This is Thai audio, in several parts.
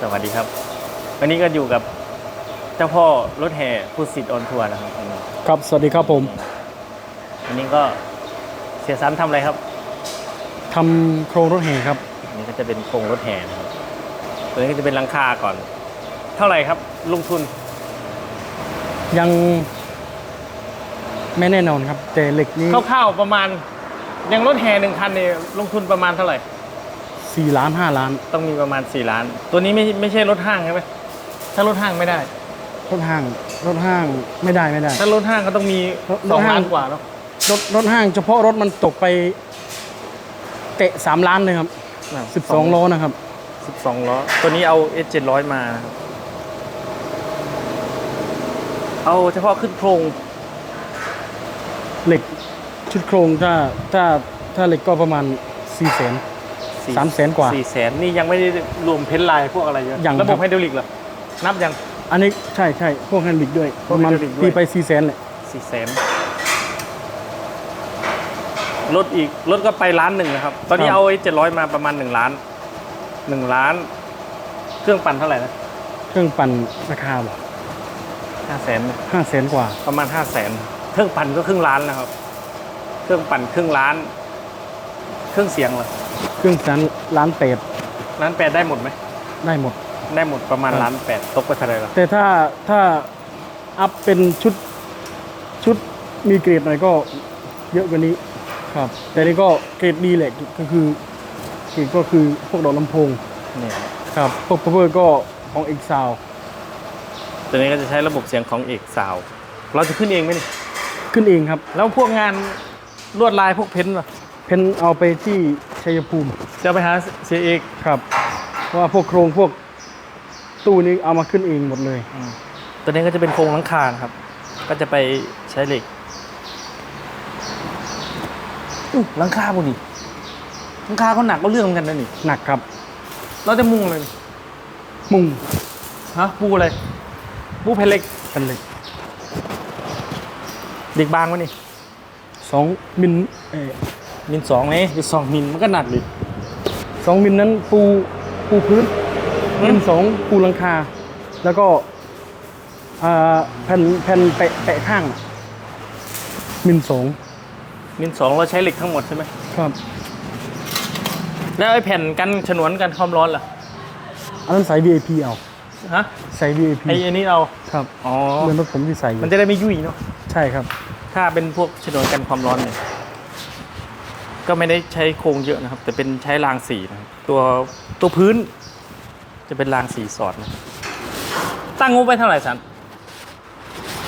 สวัสดีครับ วันนี้ก็อยู่กับเจ้าพ่อรถแห่ผู้สิทธิ์ออนทัวร์นะครับวันนี้ครับสวัสดีครับผมวันนี้ก็เสียสันทำอะไรครับทำโครงรถแห่ครับอันนี้ก็จะเป็นโครงรถแห่นะครับตัวนี้ก็จะเป็นหลังคาก่อน เท่าไหร่ครับ ลงทุนยังไม่แน่นอนครับแต่เหล็กนี้คร่าวๆประมาณยังรถแห่หนึ่งคันเนี่ยลงทุนประมาณเท่าไหร่ 4ล้าน5ล้านต้องมีประมาณ 4 ล้าน ตัวนี้ไม่ไม่ใช่รถห้างใช่ไหมถ้ารถห้างไม่ได้ รถห้างรถห้างไม่ได้ไม่ได้ ถ้ารถห้างก็ต้องมีรถสองรถห้าง ล้านกว่าเนาะรถรถห้างเฉพาะรถมันตกไปเตะ3ล้านเลยครับ12ล้อนะครับ สิบสองล้อตัวนี้เอา S 7 0 0มานะครับเอาเฉพาะขึ้นโครงเหล็กชุดโครงถ้าถ้าถ้าเหล็กก็ประมาณ4แสน สามแสนกว่า สี่แสนนี่ยังไม่ได้รวมเพ้นท์ลายพวกอะไรเยอะยังระบครับบ ไฮดรอลิกเหรอนับยัง อันนี้ใช่ใช่พวกแฮนด์ลิกด้วยพปวกระมาณไฮดรอลิกด้วย ตีไป4แสนเลยสี่แสนรถอีกรถก็ไปล้านหนึ่งนะครับ ตอนนี้เอาไอ้เจ็ดร้อยมาประมาณหนึ่งล้านหนึ่งล้าน เครื่องปั่นเท่าไหร่นะเครื่องปั่นราคาบ่ห้าแสนห้าแสนกว่า ประมาณห้าแสนเครื่องปั่นก็ครึ่งล้านนะครับ เครื่องปั่นครึ่งล้าน เครื่องเสียงเหรอ เครื่องแสนล้านเปดล้านแปดได้หมดไหมได้หมด ได้หมดประมาณครับล้านแปดตกไปเท่าไหร่ละแต่ถ้าถ้าอัพเป็นชุดชุดมีเกรดหน่อยก็เยอะกว่านี้ครับ แต่นี่ก็เกรดดีแหละก็คือเกรดก็คือพวกดอกลำโพงเนี่ยครับพวกพาวเวอร์ก็ของเอกซาวตัวนี้ก็จะใช้ระบบเสียงของเอกซาวเราจะขึ้นเองไหมนี่ขึ้นเองครับ แล้วพวกงานลวดลายพวกเพ้นท์ล่ะ เพนเอาไปที่ ชัยภูมิ จะไปหาเสียเอกครับเพราะว่าพวกโครงพวกตู้นี้เอามาขึ้นเองหมดเลย ตัวนี้ก็จะเป็นโครงหลังคานะครับ ก็จะไปใช้เหล็กอุ๊ยหลังคาพวกนี้หลังคาก็หนักก็เรื่องเหมือนกันนะนี่หนักครับ เราจะมุงเลยนี่มุงฮะปูอะไรปูแผ่นเหล็กเป็นเหล็กเด็กบางวะนี่สองมิลเออ มิลสองไหมมิลสองมิลมันก็หนักดิสองมิลนั้นปูปูพื้นอืมมิลสองปูหลังคา แล้วก็อ่าแผ่นแผ่นแปะแปะข้างน่ะมิลสองมิลสองเราใช้เหล็กทั้งหมดใช่ไหมครับ แล้วไอ้แผ่นกันฉนวนกันความร้อนล่ะ อันนั้นใส่ VIP เอาฮะใส่ VIP ไอ้อันนี้เอาครับอ๋อเหมือนรถผมที่ใส่อยู่มันจะได้ไม่ยุ่ยเนาะใช่ครับ ถ้าเป็นพวกฉนวนกันความร้อนเนี่ย ก็ไม่ได้ใช้โครงเยอะนะครับ แต่เป็นใช้รางสีนะครับตัวตัวพื้น จะเป็นรางสีสอดนะตั้งงบไปเท่าไหร่สัน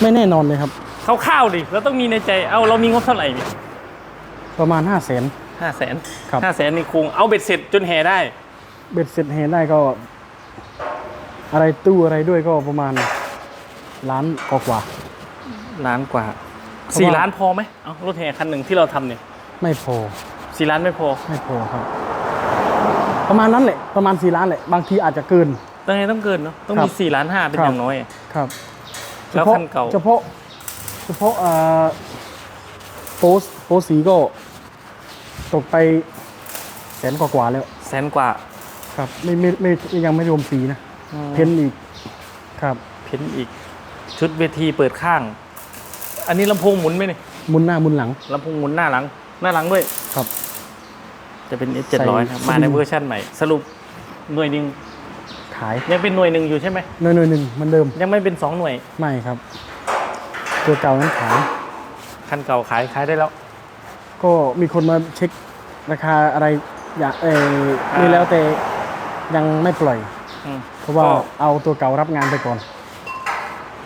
ไม่แน่นอนเลยครับคร่าวๆดิเราต้องมีในใจเอาเรามีงบเท่าไหร่นี่ประมาณ5 0 0แสน ห้าแสนครับ ห้าแสนนี่คงเอาเบ็ดเสร็จจนแห่ได้ เบ็ดเสร็จเฮได้ก็ อะไรตู้อะไรด้วยก็ประมาณล้านกว่าล้านกว่าเพราะสี่ว่าล้านพอไหมเอารถแห่คันหนึ่งที่เราทำเนี่ย ๆไม่พอ สี่ล้านไม่พอ ไม่พอครับ ประมาณนั้นแหละ ประมาณ4ล้านแหละ บางทีอาจจะเกิน ต้องไงต้องเกินเนาะ ต้องครัมีบสี่ล้านห้าเป็นครับอย่างน้อย ครับ แล้วฉพาะคันเก่า เฉพาะ เฉพาะเอ่อโพสโพสสีก็ ตกไปแสนกว่าๆแล้ว แสนกว่า ครับ ไม่ไม่ไม่ยังไม่รวมสีนะ เพ้นท์อีก ครับ เพ้นท์อีก ชุดเวทีเปิดข้าง อันนี้ลำโพงหมุนไหมเนี่ยหมุนหน้าหมุนหลังลำโพงหมุนหน้าหลัง หน้าหลังด้วย ครับ จะเป็น S ใส่700ครับ มาในเวอร์ชันใหม่ สรุปหน่วยหนึ่งขายยังเป็นหน่วยหนึ่งอยู่ใช่ไหมหน่วยหน่วยหนึ่งเหมันเดิม ยังไม่เป็นสองหน่วย ไม่ครับ ตัวเก่านั้นขายคันเก่าขายขายได้แล้ว ก็มีคนมาเช็คราคาอะไรอยากเอออ่านี่นี่แล้วแต่ยังไม่ปล่อยอืมเพราะว่าก็เอาตัวเก่ารับงานไปก่อน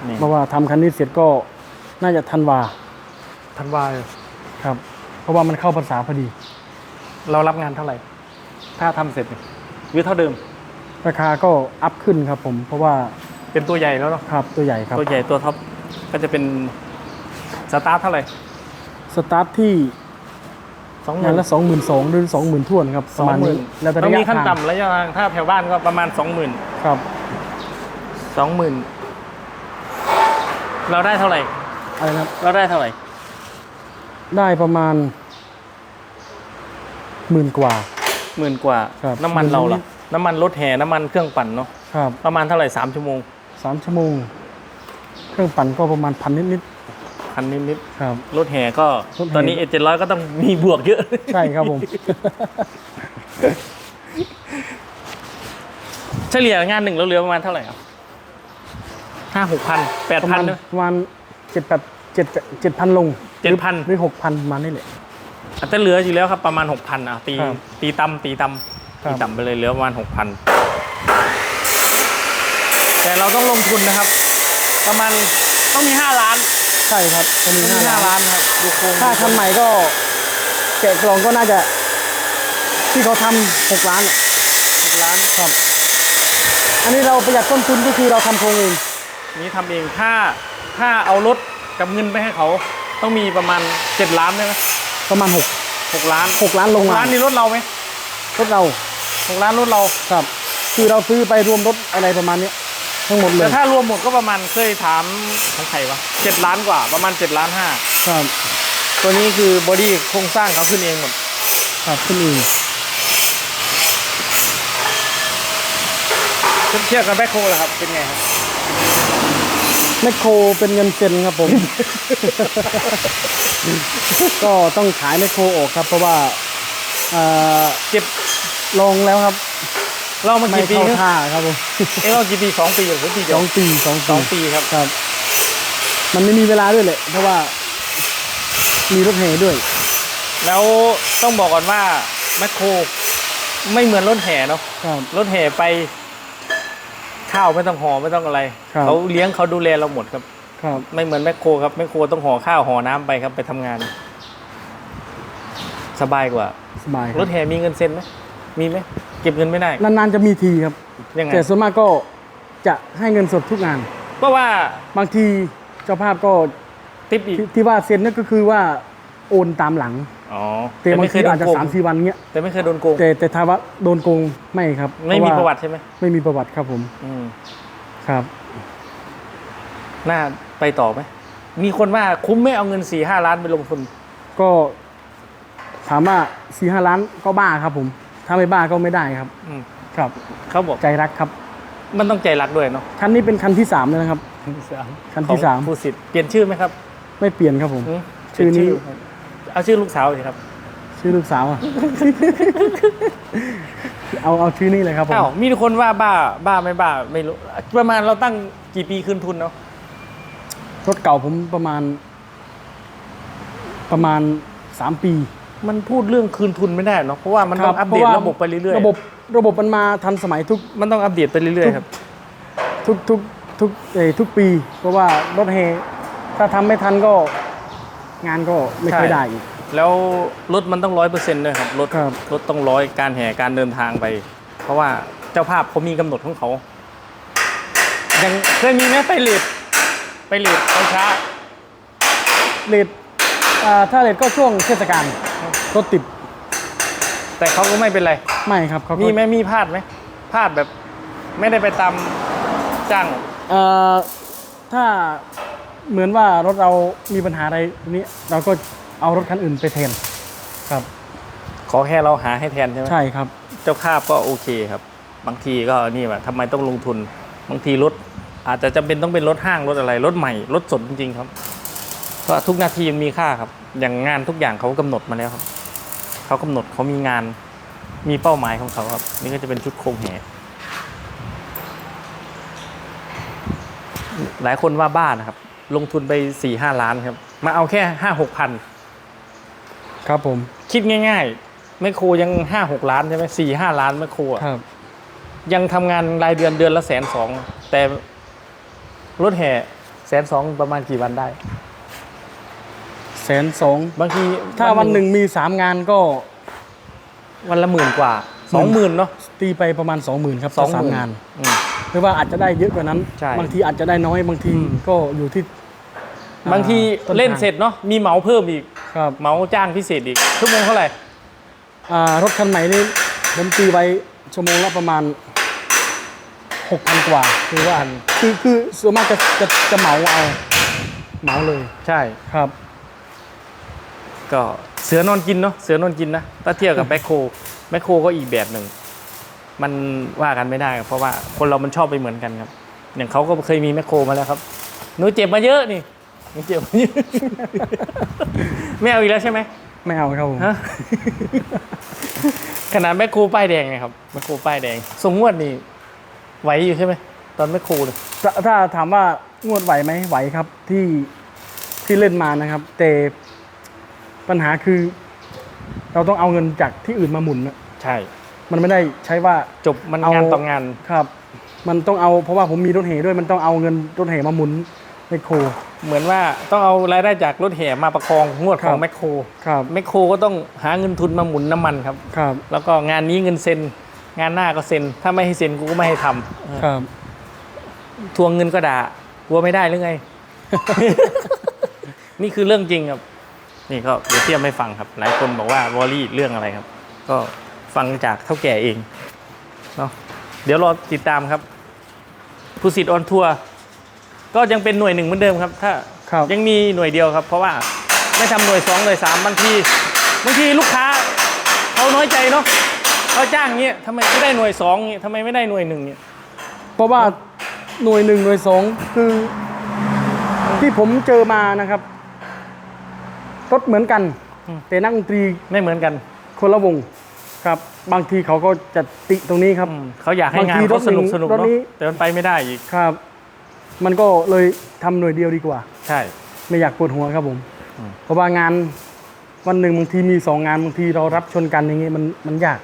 นี่เพราะว่าทำคันนี้เสร็จก็น่าจะทันวาทันวาครับ เพราะว่ามันเข้าภาษาพอดี เรารับงานเท่าไหร่ ถ้าทำเสร็จเนี่ยหรือเท่าเดิม ราคาก็อัพขึ้นครับผม เพราะว่าเป็นตัวใหญ่แล้วเนาะ ครับตัวใหญ่ครับ ตัวใหญ่ตัวท็อปก็จะเป็นสตาร์ทเท่าไหร่สตาร์ทที่สองหงามื่นน ละสองหมื่นสองหรือสองหมื่นท่วนครับปสระองมาณหมื่นี้นแล้วแต่ต้อระงยะมีขั้นทางต่ำระยะทางถ้าแถวบ้านก็ประมาณสองหมื่นครับ สองหมื่นเราได้เท่าไหร่ อะไรนะครับ เราได้เท่าไหร่ ได้ประมาณ หมื่นกว่า หมื่นกว่า ครับน้ำมันเราล่ะหมื่นนิดน้ำมันรถแห่น้ำมันเครื่องปั่นเนาะ ครับประมาณเท่าไหร่สามชั่วโมงสามชั่วโมง เครื่องปั่นก็ประมาณพันนิดพันนิดๆครับ ๆรถแห่ก็รถแห่ ตอนนี้เอเจ็ดร้อยก็ต้องมีบวกเยอะ ใช่ครับผม เฉลี่ยงานหนึ่งเราเหลือประมาณเท่าไหร่ครับห้าหกพันแปดประพัมานณนะประมาณเจ็ดแปดเจ็ดเจ็ดพันลง7,000 หรือหกพันมานี่แหละ อาจจะเหลืออยู่แล้วครับประมาณหกพันอะตีครับตีตำตีตำครับ ตีต่ำไปเลยเหลือประมาณหกพันแต่เราต้องลงทุนนะครับ ประมาณต้องมีห้าล้านใช่ครับจะมีต้องมีห้าห้าล้าล้านนครับดูโครงถ้าคันใหม่ก็แกะกล่องก็น่าจะ ที่เขาทำหกล้านอะหกล้านครับ อันนี้เราประหยัดต้นทุนก็คือเราทำโครงเองนี้ทำเองถ้าถ้าเอารถกับเงินไปให้เขาต้องมีประมาณเจ็ดล้านใช่ไหม ประมาณหกหกล้านหกล้านลงหกมาล้านนี่รถเราไหมรถเราหกล้านรถเรา ครับ คือเราซื้อไปรวมรถอะไรประมาณเนี้ยทั้งหมดเลแต่ยถ้ารวมหมดก็ประมาณเคยถามของใครวะเจ็ดล้านกว่าประมาณเจ็ดล้านห้าครับตัวนี้คือบอดี้โครงสร้างเขาขึ้นเองหมด ครับขึ้นเองเทียบกับแบ็คโฮลเหรอครับ เป็นไงครับ แมคโครเป็นเงินเซ็นครับผม ก็ต้องขายแมคโครออกครับ เพราะว่าเอ่อเก็บลองแล้วครับเรามาไม่กี่ปีเข้าครับท่าครับผมเอ้เรากี่ปีสองปีหรือปีเดีสยวองปีสองสองปีปีครับ ครับ มันไม่มีเวลาด้วยแหละเพราะว่า มีรถแห่ด้วย แล้วต้องบอกก่อนว่าแมคโครไม่เหมือนรถแห่เนาะครับ รถแห่ไป ข้าวไม่ต้องห่อไม่ต้องอะไรครับ เขาเลี้ยงเขาดูแลเราหมดครับ ครับ ไม่เหมือนแมคโครครับแมคโครต้องห่อข้าวห่อน้ำไปครับไปทำงาน สบายกว่าสบายครรัถบแห่มีเงินเซ็นไหมมีไหมเก็บเงินไม่ได้นานๆจะมีทีครับ ยังไงแต่ส่วนมากก็จะให้เงินสดทุกงาน เพราะว่าบางทีเจ้าภาพก็ติปอีกที่ที่ว่าเซ็นนั่นก็คือว่า โอนตามหลังอ๋อแต่บางไม่เคทียโดอาจนจะโกงสามสี่วันเงี้ยแต่ไม่เคยโดนโกงแต่แต่ถ้าว่าโดนโกงไม่ครับไม่มีเพาประวัติใช่ไหมไม่มีประวัติครับผม อืมครับน่าไปต่อไหมมีคนว่าคุ้มไม่เอาเงินสี่ห้าล้านไปลงทุนก็ถามว่าสี่ห้าล้านก็บ้าครับผม ถ้าไม่บ้าก็ไม่ได้ครับ อืมครับเขาบอกใจรักครับ มันต้องใจรักด้วยเนาะคันนี้เป็นคันที่สามแล้วนะครับคันที่สามของผู้สิทธิ์เปลี่ยนชื่อไหมครับ ไม่เปลี่ยนครับผมหืมชื่อนี้ เปลี่ยครับเอาชื่อลูกสาวสิครับชื่อลูกสาวอะเอาเอาชื่อนี้เลยครับผมอ้าวมีคนว่าบ้าบ้าไม่บ้าไม่รู้ ประมาณเราตั้งกี่ปีคืนทุนเนาะรถเก่าผมประมาณ ประมาณสามปี มันพูดเรื่องคืนทุนไม่ได้เนาะเพราะว่ามันต้องอัปเดตพาว่าระบบไปเรื่อยๆระบบระบบมันมาทันสมัยทุกมันต้องอัปเดตไปเรื่อยๆครับ ทุกทุกทุกเอ่อทุกปี เพราะว่ารถเฮถ้าทำไม่ทันก็ งานก็ไม่ค่อยใช่ได้อีก แล้วรถมันต้องร้อยเปอร์เซ็นต์ด้วยครับรถครับ รถต้องร้อยการแห่การเดินทางไป เพราะว่าเจ้าภาพเขามีกำหนดของเขายังเคยมีไหมไปเลทไปเลทไปช้า เลทอ่าถ้าเลทก็ช่วงเทศกาลรถติดแต่เขาก็ไม่เป็นไร ไม่ครับเขาก็มีไหมมีพลาดไหมพลาดแบบ ไม่ได้ไปตามจ้าง เอ่อถ้า เหมือนว่ารถเรามีปัญหาอะไรตรงนี้ เราก็เอารถคันอื่นไปแทนครับ ขอแค่เราหาให้แทนใช่ไหมใช่ครับ เจ้าภาพก็โอเคครับ บางทีก็นี่ว่าทำไมต้องลงทุน บางทีรถอาจจะจำเป็นต้องเป็นรถห้างรถอะไรรถใหม่รถสดจริงๆครับเพราะทุกนาทีมันมีค่าครับ อย่างงานทุกอย่างเขากำหนดมาแล้วครับเขากำหนดเขามีงานมีเป้าหมายของเขาครับ นี่ก็จะเป็นชุดโครงแห่หลายคนว่าบ้านะครับ ลงทุนไปสี่ห้าล้านครับ มาเอาแค่ห้าหกพันครับผม คิดง่ายๆแมคโครยังห้าหกล้านใช่ไหมสี่ห้าล้านแมคโครอะครับ ยังทำงานรายเดือนเดือนละแสนสองแต่รถแห่แสนสองประมาณกี่วันได้ แสนสอง บางทีถ้าวันหนึ่งมีสามงานก็ วันละหมื่นกว่าสองหมื่นเนาะ ตีไปประมาณสองหมื่นครับสองต่หมื่น งาน อืม หรือว่าอาจจะได้เยอะกว่านั้น ใช่บางทีอาจจะได้น้อยบางทีอืม ก็อยู่ที่อ่บางทีต้นทาง เล่นเสร็จเนาะมีเหมาเพิ่มอีกครับเหมาจ้างพิเศษอีกชั่วโมงเท่าไหร่อ่ารถคันใหม่นี่ผมตีไว้ชั่วโมงละประมาณหกพันกว่า คือว่าคือคือส่วนมากจะจะจะเหมาเอาเหมาเลยใช่ ครับ ก็เสือนอนกินเนาะเสือนอนกินนะถ้าเทียบกับแบคโคแบคโคก็อีกแบบหนึ่ง มันว่ากันไม่ได้ครับเพราะว่าคนเรามันชอบไปเหมือนกันครับ อย่างเขาก็เคยมีแมคโครมาแล้วครับหนูเจ็บมาเยอะนี่หนูเจ็บมาเยอะ ไม่เอาอีกแล้วใช่ไหมไม่เอาครับผมฮะ ขนาดแมคโครป้ายแดงไงครับแมคโครป้ายแดงทรงงวดนี่ไหวอยู่ใช่ไหมตอนแมคโครเลยถ้าถ้าถามว่างวดไหวไหมไหวครับที่ที่เล่นมานะครับ แต่ปัญหาคือ เราต้องเอาเงินจากที่อื่นมาหมุนนะใช่ มันไม่ได้ใช้ว่าจบมันเอางานต่องานครับ มันต้องเอาเพราะว่าผมมีรถเหด้วยมันต้องเอาเงินรถเหมาหมุนในโครเหมือนว่าต้องเอารายได้จากรถแห่มาประคองงวดของครับแมคโครครับแมคโครก็ต้องหาเงินทุนมาหมุนน้ำมันครับครับ แล้วก็งานนี้เงินเซ็น งานหน้าก็เซ็น ถ้าไม่ให้เซ็นกูก็ไม่ให้ทำครับ ทวงเงินก็ด่ากลัวไม่ได้หรือไง นี่คือเรื่องจริงครับ นี่ก็เดี๋ยวเทียบให้ฟังครับ หลายคนบอกว่าวอลลี่เรื่องอะไรครับ ก็ ฟังจากเท่าแก่เองเนาะเดี๋ยวรอติดตามครับผู้สิทธิ์ออนทัวร์ก็ยังเป็นหน่วยหนึ่งเหมือนเดิมครับ ถ้าครับยังมีหน่วยเดียวครับ เพราะว่าไม่ทำหน่วยสองหน่วยสามบางทีบางทีลูกค้าเขาน้อยใจเนาะเขาจ้างเงี้ยทำไมไม่ได้หน่วยสองเงี้ยทำไมไม่ได้หน่วยหนึ่งเงี้ยเพราะว่าหน่วยหนึ่งหน่วยสองคือ ที่ผมเจอมานะครับรถเหมือนกัน แต่นักดนตรีไม่เหมือนกันคนละวง ครับบางทีเขาก็จะติตรงนี้ครับอืมเขาอยากให้งานบางทีเขาสนุกรถหนึ่งสนุกรถเนาะนี้แต่มันไปไม่ได้อีกครับ มันก็เลยทำหน่วยเดียวดีกว่า ใช่ ไม่อยากปวดหัวครับผมอืมเพราะว่างานวันหนึ่งบางทีมีสองงานบางทีเรารับชนกันอย่างเงี้ยมันมันยาก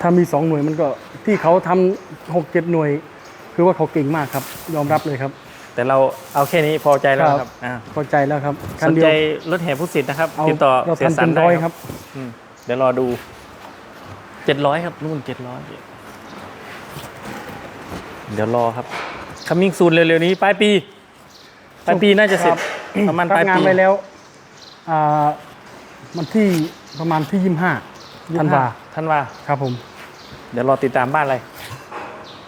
ถ้ามีสองหน่วยมันก็ที่เขาทำหกเจ็ดหน่วย คือว่าเขาเก่งมากครับ ยอมรับเลยครับ แต่เราเอาแค่นี้พอใจแล้วครับครับอ่าเข้าใจแล้วครับสคันนเดียใจวรถแห่ผู้สิทธิ์นะครับเอาติดต่อเราเสียทำสัเป็นนได้ร้อยคครัรับบอืม เดี๋ยวรอดูเจ็ดร้อยครับนู่นเจ็ดร้อยเดี๋ยวรอครับคัมมิ่งซูนเร็วๆนี้ปลายปีปลายปีน่าจะเสร็จครับประมาณรัปลายบงานปีไปแล้วอ่ามันที่ประมาณที่ยี่ห้าธันวาธันวาครับผม เดี๋ยวรอติดตามบ้านอะไร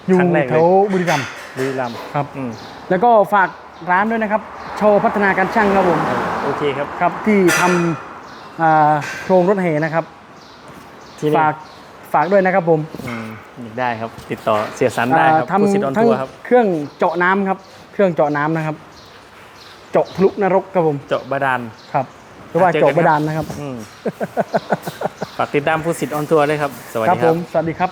อยู่ครั้งแรกเลยแถวบุรีรัมย์บุรีรัมย์ครับอืมแล้วก็ฝากร้านด้วยนะครับ โชว์พัฒนาการช่างครับผม โอเคครับครับที่ทำอ่า โครงรถเหนะครับ ที่นี่ฝากฝากด้วยนะครับผมอืมได้ครับ ติดต่อเสียสันได้ครับอ่าผู้สิทธิ์ออนทำทั้งทัวร์ครับ เครื่องเจาะน้ำครับ เครื่องเจาะน้ำนะครับ เจาะพลุนรกครับผมเจาะบาดาล ครับหรือว่าเจอกัน เจาะบาดาลนะครับ อืมฝากติดตามผู้สิทธิ์ออนทัวร์ด้วยครับ สวัสครัดีบคผรับ ม สวัสดีครับ